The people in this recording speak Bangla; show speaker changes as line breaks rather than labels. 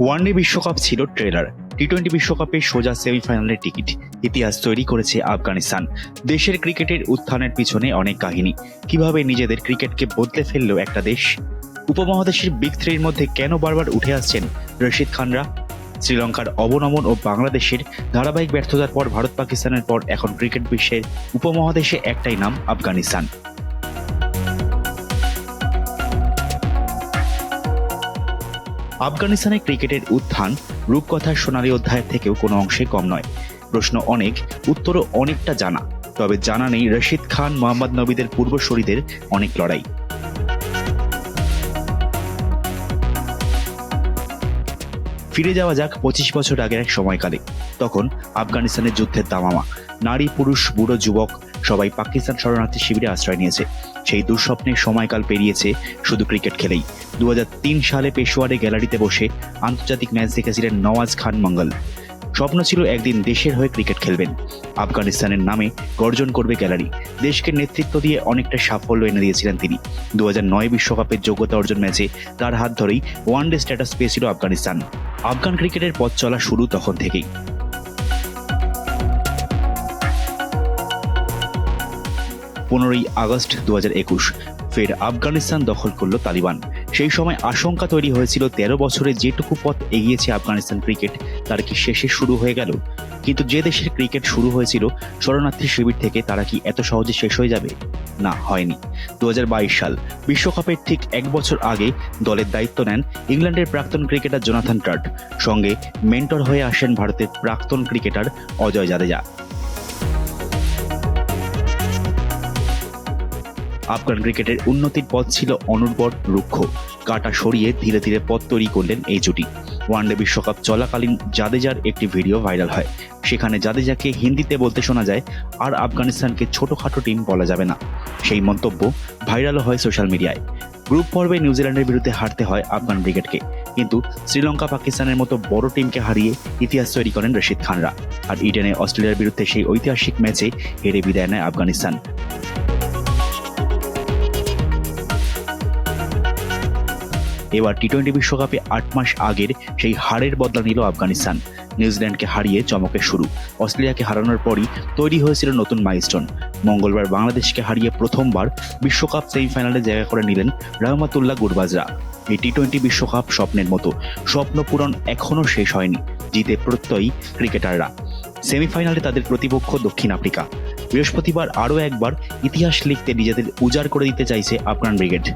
ওয়ানডে বিশ্বকাপ ছিল ট্রেলার। টি টোয়েন্টি বিশ্বকাপে সোজা সেমিফাইনালের টিকিট ইতিহাস তৈরি করেছে আফগানিস্তান। দেশের ক্রিকেটের উত্থানের পিছনে অনেক কাহিনী। কীভাবে নিজেদের ক্রিকেটকে বদলে ফেলল একটা দেশ? উপমহাদেশের বিগ থ্রির মধ্যে কেন বারবার উঠে আসছেন রশিদ খানরা? শ্রীলঙ্কার অবনমন ও বাংলাদেশের ধারাবাহিক ব্যর্থতার পর ভারত পাকিস্তানের পর এখন ক্রিকেট বিশ্বের উপমহাদেশে একটাই নাম আফগানিস্তান। আফগানিস্তানের ক্রিকেটের উত্থান রূপকথার সোনালী অধ্যায়ের থেকেও কোনো অংশে কম নয়। প্রশ্ন অনেক, উত্তরও অনেকটা জানা। তবে জানা নেই রশিদ খান, মোহাম্মদ নবীদের পূর্বসূরিদের অনেক লড়াই। ফিরে যাওয়া যাক পঁচিশ বছর আগের এক সময়কালে। তখন আফগানিস্তানের যুদ্ধের দামামা। নারী, পুরুষ, বুড়ো, যুবক সবাই পাকিস্তান শরণার্থী শিবিরে আশ্রয় নিয়েছে। সেই দুঃস্বপ্নের সময়কাল পেরিয়েছে শুধু ক্রিকেট খেলেই। দু হাজার তিন সালে পেশোয়ারে গ্যালারিতে বসে আন্তর্জাতিক ম্যাচ দেখেছিলেন নওয়াজ খান মঙ্গল। স্বপ্ন ছিল একদিন দেশের হয়ে ক্রিকেট খেলবেন। আফগানিস্তানের নামে গর্জন করবে গ্যালারি। দেশকে নেতৃত্ব দিয়ে অনেকটা সাফল্য এনে দিয়েছিলেন তিনি। দু বিশ্বকাপের যোগ্যতা অর্জন ম্যাচে তার হাত ধরেই ওয়ান ডে স্ট্যাটাস পেয়েছিল আফগানিস্তান। আফগান ক্রিকেটের পথ চলা শুরু তখন থেকেই। পনেরোই আগস্ট দু ফের আফগানিস্তান দখল করল তালিবান। সেই সময় আশঙ্কা তৈরি হয়েছিল, তেরো বছরে যেটুকু পথ এগিয়েছে আফগানিস্তান ক্রিকেট, তার কি শেষে শুরু হয়ে গেল? কিন্তু যে দেশের ক্রিকেট শুরু হয়েছিল শরণার্থী শিবির থেকে তারা কি এত সহজে শেষ হয়ে যাবে? না, হয়নি। দু হাজার বাইশ সাল, বিশ্বকাপের ঠিক এক বছর আগে দলের দায়িত্ব নেন ইংল্যান্ডের প্রাক্তন ক্রিকেটার জোনাথন টার্ট সঙ্গে মেন্টর হয়ে আসেন ভারতের প্রাক্তন ক্রিকেটার অজয় জাদেজা। আফগান ক্রিকেটের উন্নতির পথ ছিল অনুর্বর রুক্ষ। কাটা সরিয়ে ধীরে ধীরে পথ তৈরি করলেন এই জুটি। ওয়ানডে বিশ্বকাপ চলাকালীন জাদেজার একটি ভিডিও ভাইরাল হয়। সেখানে জাদেজাকে হিন্দিতে বলতে শোনা যায়, আর আফগানিস্তানকে ছোটখাটো টিম বলা যাবে না। সেই মন্তব্য ভাইরালও হয় সোশ্যাল মিডিয়ায়। গ্রুপ পর্বে নিউজিল্যান্ডের বিরুদ্ধে হারতে হয় আফগান ক্রিকেটকে। কিন্তু শ্রীলঙ্কা পাকিস্তানের মতো বড় টিমকে হারিয়ে ইতিহাস তৈরি করেন রশিদ খানরা। আর ইডেনে অস্ট্রেলিয়ার বিরুদ্ধে সেই ঐতিহাসিক ম্যাচে হেরে বিদায় নেয় আফগানিস্তান। এবার টি টোয়েন্টি বিশ্বকাপে আট মাস আগের সেই হারের বদলা নিল আফগানিস্তান। নিউজিল্যান্ডকে হারিয়ে চমকের শুরু। অস্ট্রেলিয়াকে হারানোর পরই তৈরি হয়েছিল নতুন মাইলস্টোন মঙ্গলবার বাংলাদেশকে হারিয়ে প্রথমবার বিশ্বকাপ সেমিফাইনালে জায়গা করে নিলেন রহমাতুল্লাহ গুরবাজরা। এই টি টোয়েন্টি বিশ্বকাপ স্বপ্নের মতো। স্বপ্ন পূরণ এখনও শেষ হয়নি। জিতে প্রত্যয়ী ক্রিকেটাররা। সেমিফাইনালে তাদের প্রতিপক্ষ দক্ষিণ আফ্রিকা। বৃহস্পতিবার আরও একবার ইতিহাস লিখতে নিজেদের উজাড় করে দিতে চাইছে আফগান ব্রিগেড।